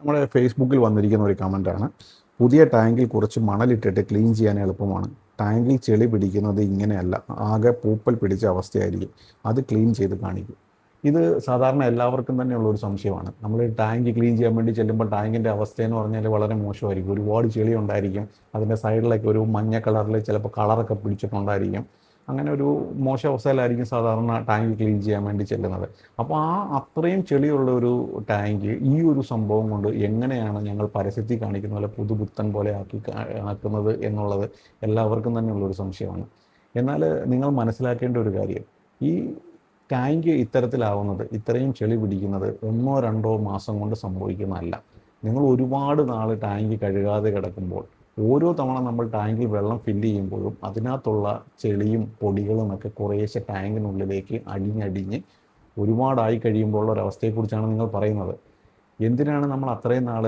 നമ്മുടെ ഫേസ്ബുക്കിൽ വന്നിരിക്കുന്ന ഒരു കമന്റാണ് പുതിയ ടാങ്കിൽ കുറച്ച് മണലിട്ടിട്ട് ക്ലീൻ ചെയ്യാൻ എളുപ്പമാണ്. ടാങ്കിൽ ചെളി പിടിക്കുന്നത് ഇങ്ങനെയല്ല. ആകെ പൂപ്പൽ പിടിച്ച അവസ്ഥയായിരിക്കും. അത് ക്ലീൻ ചെയ്ത് കാണിക്കും. ഇത് സാധാരണ എല്ലാവർക്കും തന്നെയുള്ള ഒരു സംശയമാണ്. നമ്മൾ ടാങ്ക് ക്ലീൻ ചെയ്യാൻ വേണ്ടി ചെല്ലുമ്പോൾ ടാങ്കിന്റെ അവസ്ഥ എന്ന് പറഞ്ഞാൽ വളരെ മോശമായിരിക്കും. ഒരുപാട് ചെളി ഉണ്ടായിരിക്കും. അതിന്റെ സൈഡിലൊക്കെ ഒരു മഞ്ഞ കളറിൽ ചിലപ്പോൾ കളറൊക്കെ പിടിച്ചിട്ടുണ്ടായിരിക്കും. അങ്ങനെ ഒരു മോശം അവസ്ഥയിലായിരിക്കും സാധാരണ ടാങ്ക് ക്ലീൻ ചെയ്യാൻ വേണ്ടി ചെല്ലുന്നത്. അപ്പോൾ ആ അത്രയും ചെളിയുള്ള ഒരു ടാങ്ക് ഈ ഒരു സംഭവം കൊണ്ട് എങ്ങനെയാണ് ഞങ്ങൾ പരസ്യത്തിൽ കാണിക്കുന്ന പോലെ പുതുപുത്തൻ പോലെ ആക്കി ആക്കുന്നത് എന്നുള്ളത് എല്ലാവർക്കും തന്നെ ഉള്ളൊരു സംശയമാണ്. എന്നാൽ നിങ്ങൾ മനസ്സിലാക്കേണ്ട ഒരു കാര്യം. ഈ ടാങ്ക് ഇത്തരത്തിലാവുന്നത് ഇത്രയും ചെളി പിടിക്കുന്നത് ഒന്നോ രണ്ടോ മാസം കൊണ്ട് സംഭവിക്കുന്നതല്ല. നിങ്ങൾ ഒരുപാട് നാൾ ടാങ്ക് കഴുകാതെ കിടക്കുമ്പോൾ ഓരോ തവണ നമ്മൾ ടാങ്കിൽ വെള്ളം ഫില്ല് ചെയ്യുമ്പോഴും അതിനകത്തുള്ള ചെളിയും പൊടികളും ഒക്കെ കുറേശ്ശെ ടാങ്കിനുള്ളിലേക്ക് അടിഞ്ഞടിഞ്ഞ് ഒരുപാടായി കഴിയുമ്പോൾ ഉള്ള ഒരവസ്ഥയെക്കുറിച്ചാണ് നിങ്ങൾ പറയുന്നത്. എന്തിനാണ് നമ്മൾ അത്രയും നാൾ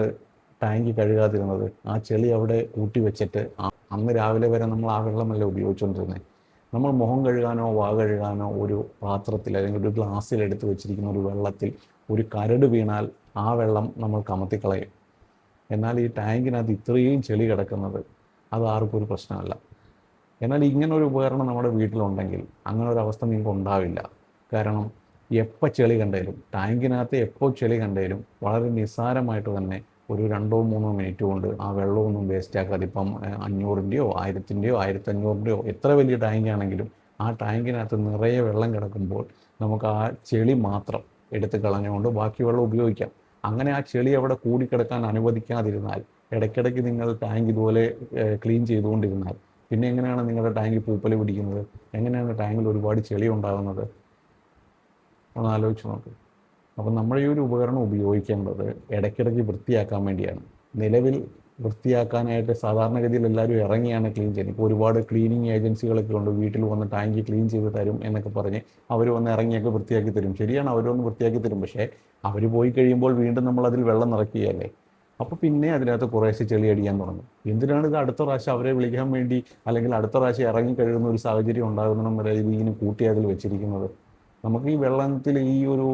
ടാങ്ക് കഴുകാതിരുന്നത്? ആ ചെളി അവിടെ കൂട്ടി വെച്ചിട്ട് അന്ന് രാവിലെ വരെ നമ്മൾ ആ വെള്ളമല്ല ഉപയോഗിച്ചുകൊണ്ടിരുന്നത് നമ്മൾ മുഖം കഴുകാനോ വാ കഴുകാനോ ഒരു പാത്രത്തിൽ അല്ലെങ്കിൽ ഒരു ഗ്ലാസ്സിൽ എടുത്ത് വെച്ചിരിക്കുന്ന ഒരു വെള്ളത്തിൽ ഒരു കരട് വീണാൽ ആ വെള്ളം നമ്മൾ കമത്തിക്കളയും. എന്നാൽ ഈ ടാങ്കിനകത്ത് ഇത്രയും ചെളി കിടക്കുന്നത് അത് ആർക്കും ഒരു പ്രശ്നമല്ല. എന്നാൽ ഇങ്ങനെ ഒരു ഉപകരണം നമ്മുടെ വീട്ടിലുണ്ടെങ്കിൽ അങ്ങനെ ഒരു അവസ്ഥ നിങ്ങൾക്ക് ഉണ്ടാവില്ല. കാരണം എപ്പോൾ ചെളി കണ്ടേലും ടാങ്കിനകത്ത് എപ്പോൾ ചെളി കണ്ടേലും വളരെ നിസ്സാരമായിട്ട് തന്നെ ഒരു രണ്ടോ മൂന്നോ മിനിറ്റ് കൊണ്ട് ആ വെള്ളമൊന്നും വേസ്റ്റ് ആക്കാതെ ഇപ്പം അഞ്ഞൂറിന്റെയോ ആയിരത്തിന്റെയോ ആയിരത്തഞ്ഞൂറിന്റെയോ എത്ര വലിയ ടാങ്ക് ആണെങ്കിലും ആ ടാങ്കിനകത്ത് നിറയെ വെള്ളം കിടക്കുമ്പോൾ നമുക്ക് ആ ചെളി മാത്രം എടുത്ത് കളഞ്ഞുകൊണ്ട് ബാക്കി വെള്ളം ഉപയോഗിക്കാം. അങ്ങനെ ആ ചെളി അവിടെ കൂടിക്കിടക്കാൻ അനുവദിക്കാതിരുന്നാൽ ഇടയ്ക്കിടയ്ക്ക് നിങ്ങൾ ടാങ്ക് ഇതുപോലെ ക്ലീൻ ചെയ്തുകൊണ്ടിരുന്നാൽ പിന്നെ എങ്ങനെയാണ് നിങ്ങളുടെ ടാങ്കിൽ പൂപ്പൽ പിടിക്കുന്നത്? എങ്ങനെയാണ് ടാങ്കിൽ ഒരുപാട് ചെളി ഉണ്ടാകുന്നത്? ഒന്ന് ആലോചിച്ച് നോക്ക്. അപ്പം നമ്മൾ ഈ ഒരു ഉപകരണം ഉപയോഗിക്കേണ്ടത് ഇടയ്ക്കിടയ്ക്ക് വൃത്തിയാക്കാൻ വേണ്ടിയാണ്. നിലവിൽ വൃത്തിയാക്കാനായിട്ട് സാധാരണഗതിയിൽ എല്ലാവരും ഇറങ്ങിയാണ് ക്ലീൻ ചെയ്യുന്നത്. ഇപ്പോൾ ഒരുപാട് ക്ലീനിങ് ഏജൻസികളൊക്കെ ഉണ്ട്. വീട്ടിൽ വന്ന് ടാങ്കി ക്ലീൻ ചെയ്ത് തരും എന്നൊക്കെ പറഞ്ഞ് അവർ വന്ന് ഇറങ്ങിയൊക്കെ വൃത്തിയാക്കി തരും. ശരിയാണ് അവർ അവരൊന്ന് വൃത്തിയാക്കി തരും. പക്ഷേ അവർ പോയി കഴിയുമ്പോൾ വീണ്ടും നമ്മൾ അതിൽ വെള്ളം നിറയ്ക്കുകയല്ലേ? അപ്പോൾ പിന്നെ അതിനകത്ത് കുറേശ്ശെ ചെളി അടിക്കാൻ തുടങ്ങും. എന്തിനാണ് ഇത് അടുത്ത പ്രാവശ്യം അവരെ വിളിക്കാൻ വേണ്ടി അല്ലെങ്കിൽ അടുത്ത പ്രാവശ്യം ഇറങ്ങി കഴിയുന്ന ഒരു സാഹചര്യം ഉണ്ടാകുന്ന വരെ ഇങ്ങനെ കൂട്ടി അതിൽ വെച്ചിരിക്കുന്നത്? നമുക്ക് ഈ വെള്ളത്തിൽ ഈ ഒരു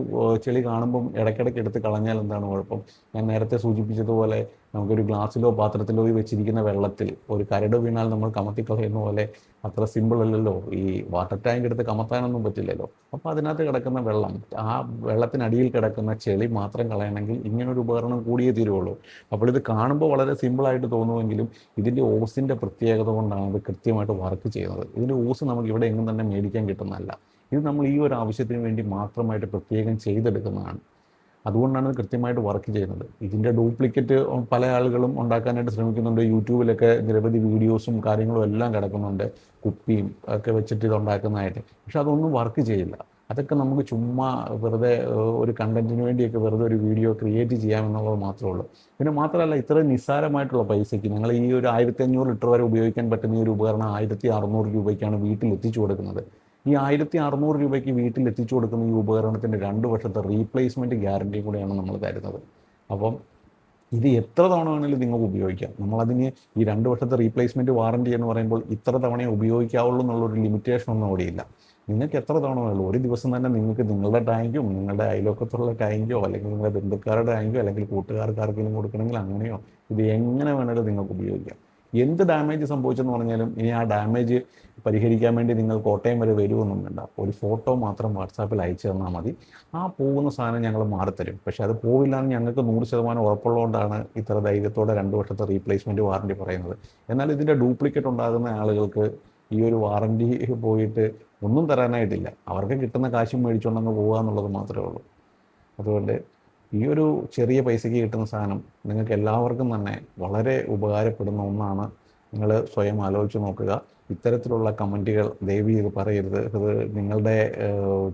ചെളി കാണുമ്പം ഇടയ്ക്കിടയ്ക്ക് എടുത്ത് കളഞ്ഞാൽ എന്താണ് കുഴപ്പം? ഞാൻ നേരത്തെ സൂചിപ്പിച്ചതുപോലെ നമുക്കൊരു ഗ്ലാസ്സിലോ പാത്രത്തിലോ ഈ വെച്ചിരിക്കുന്ന വെള്ളത്തിൽ ഒരു കരട് വീണാൽ നമ്മൾ കമത്തിക്കളയുന്ന പോലെ അത്ര സിമ്പിൾ അല്ലല്ലോ. ഈ വാട്ടർ ടാങ്ക് എടുത്ത് കമത്താനൊന്നും പറ്റില്ലല്ലോ. അപ്പോൾ അതിനകത്ത് കിടക്കുന്ന വെള്ളം ആ വെള്ളത്തിനടിയിൽ കിടക്കുന്ന ചെളി മാത്രം കളയണമെങ്കിൽ ഇങ്ങനൊരു ഉപകരണം കൂടിയേ തീരുള്ളൂ. അപ്പോൾ ഇത് കാണുമ്പോൾ വളരെ സിമ്പിളായിട്ട് തോന്നുമെങ്കിലും ഇതിന്റെ ഓസിന്റെ പ്രത്യേകത കൊണ്ടാണ് ഇത് കൃത്യമായിട്ട് വർക്ക് ചെയ്യുന്നത്. ഇതിന്റെ ഓസ് നമുക്ക് ഇവിടെ എങ്ങും തന്നെ മേടിക്കാൻ കിട്ടുന്നതല്ല. ഇത് നമ്മൾ ഈ ഒരു ആവശ്യത്തിന് വേണ്ടി മാത്രമായിട്ട് പ്രത്യേകം ചെയ്തെടുക്കുന്നതാണ്. അതുകൊണ്ടാണ് കൃത്യമായിട്ട് വർക്ക് ചെയ്യുന്നത്. ഇതിന്റെ ഡ്യൂപ്ലിക്കേറ്റ് പല ആളുകളും ഉണ്ടാക്കാനായിട്ട് ശ്രമിക്കുന്നുണ്ട്. യൂട്യൂബിലൊക്കെ നിരവധി വീഡിയോസും കാര്യങ്ങളും എല്ലാം കിടക്കുന്നുണ്ട്. കുപ്പിയും ഒക്കെ വെച്ചിട്ട് ഇത് ഉണ്ടാക്കുന്നതായിട്ട്. പക്ഷെ അതൊന്നും വർക്ക് ചെയ്യില്ല. അതൊക്കെ നമുക്ക് ചുമ്മാ വെറുതെ ഒരു കണ്ടന്റിന് വേണ്ടിയൊക്കെ വെറുതെ ഒരു വീഡിയോ ക്രിയേറ്റ് ചെയ്യാമെന്നുള്ളത് മാത്രമേ ഉള്ളൂ. പിന്നെ മാത്രമല്ല ഇത്ര നിസ്സാരമായിട്ടുള്ള പൈസയ്ക്ക് നിങ്ങൾ ഈ ഒരു ആയിരത്തി അഞ്ഞൂറ് ലിറ്റർ വരെ ഉപയോഗിക്കാൻ പറ്റുന്ന ഈ ഒരു ഉപകരണം ആയിരത്തി അറുന്നൂറ് രൂപയ്ക്കാണ് വീട്ടിൽ എത്തിച്ചു കൊടുക്കുന്നത്. ഈ ആയിരത്തി അറുന്നൂറ് രൂപയ്ക്ക് വീട്ടിൽ എത്തിച്ചു കൊടുക്കുന്ന ഈ ഉപകരണത്തിന്റെ രണ്ട് വർഷത്തെ റീപ്ലേസ്മെന്റ് ഗ്യാരണ്ടി കൂടെയാണ് നമ്മൾ തരുന്നത്. അപ്പം ഇത് എത്ര തവണ വേണമെങ്കിലും നിങ്ങൾക്ക് ഉപയോഗിക്കാം. നമ്മളതിന് ഈ രണ്ട് വർഷത്തെ റീപ്ലേസ്മെന്റ് വാറണ്ടി എന്ന് പറയുമ്പോൾ ഇത്ര തവണയെ ഉപയോഗിക്കാവുള്ളൂ എന്നുള്ളൊരു ലിമിറ്റേഷൻ ഒന്നും അവിടെയില്ല നിങ്ങൾക്ക് എത്ര തവണ വേണമല്ലോ ഒരു ദിവസം തന്നെ നിങ്ങൾക്ക് നിങ്ങളുടെ ടാങ്കും നിങ്ങളുടെ അയലോക്കത്തുള്ള ടാങ്കോ അല്ലെങ്കിൽ നിങ്ങളുടെ ബന്ധുക്കാരുടെ ടാങ്കോ അല്ലെങ്കിൽ കൂട്ടുകാർക്ക് ആർക്കെങ്കിലും കൊടുക്കണമെങ്കിൽ അങ്ങനെയോ ഇത് എങ്ങനെ വേണമെങ്കിലും നിങ്ങൾക്ക് ഉപയോഗിക്കാം. എന്ത് ഡാമേജ് സംഭവിച്ചെന്ന് പറഞ്ഞാലും ഇനി ആ ഡാമേജ് പരിഹരിക്കാൻ വേണ്ടി നിങ്ങൾ കോട്ടയം വരെ വരുമൊന്നും വേണ്ട. ഒരു ഫോട്ടോ മാത്രം വാട്സാപ്പിൽ അയച്ചു തന്നാൽ മതി. ആ പോകുന്ന സാധനം ഞങ്ങൾ മാറിത്തരും. പക്ഷേ അത് പോവില്ല എന്ന് ഞങ്ങൾക്ക് നൂറ് ശതമാനം ഉറപ്പുള്ളതുകൊണ്ടാണ് ഇത്ര ധൈര്യത്തോടെ രണ്ട് വർഷത്തെ റീപ്ലേസ്മെന്റ് വാറണ്ടി പറയുന്നത്. എന്നാൽ ഇതിന്റെ ഡ്യൂപ്ലിക്കേറ്റ് ഉണ്ടാകുന്ന ആളുകൾക്ക് ഈ ഒരു വാറണ്ടി പോയിട്ട് ഒന്നും തരാനായിട്ടില്ല. അവർക്ക് കിട്ടുന്ന കാശും മേടിച്ചുകൊണ്ടങ്ങ് പോകുക എന്നുള്ളത് മാത്രമേ ഉള്ളൂ. അതുകൊണ്ട് ഈ ഒരു ചെറിയ പൈസയ്ക്ക് കിട്ടുന്ന സാധനം നിങ്ങൾക്ക് എല്ലാവർക്കും തന്നെ വളരെ ഉപകാരപ്പെടുന്ന ഒന്നാണ്. നിങ്ങൾ സ്വയം ആലോചിച്ച് നോക്കുക. ഇത്തരത്തിലുള്ള കമന്റുകൾ ദയവ് ചെയ്ത് പറയരുത്. ഇത് നിങ്ങളുടെ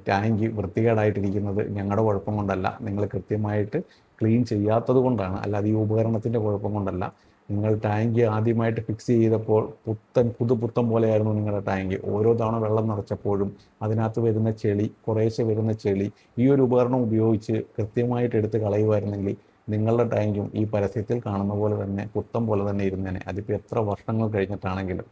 ടാങ്ക് വൃത്തികേടായിട്ടിരിക്കുന്നത് ഞങ്ങളുടെ കുഴപ്പം കൊണ്ടല്ല. നിങ്ങൾ കൃത്യമായിട്ട് ക്ലീൻ ചെയ്യാത്തത് കൊണ്ടാണ്. അല്ലാതെ ഈ ഉപകരണത്തിന്റെ കുഴപ്പം കൊണ്ടല്ല. നിങ്ങൾ ടാങ്ക് ആദ്യമായിട്ട് ഫിക്സ് ചെയ്തപ്പോൾ പുത്തൻ പുതുപുത്തൻ പോലെയായിരുന്നു നിങ്ങളുടെ ടാങ്ക് ഓരോ തവണ വെള്ളം നിറച്ചപ്പോഴും അതിനകത്ത് വരുന്ന ചെളി കുറേശ്ശെ വരുന്ന ചെളി ഈ ഒരു ഉപകരണം ഉപയോഗിച്ച് കൃത്യമായിട്ട് എടുത്ത് കളയുമായിരുന്നെങ്കിൽ നിങ്ങളുടെ ടാങ്കും ഈ പരസ്യത്തിൽ കാണുന്ന പോലെ തന്നെ പുത്തം പോലെ തന്നെ ഇരുന്നേനെ. അതിപ്പോൾ എത്ര വർഷങ്ങൾ കഴിഞ്ഞിട്ടാണെങ്കിലും.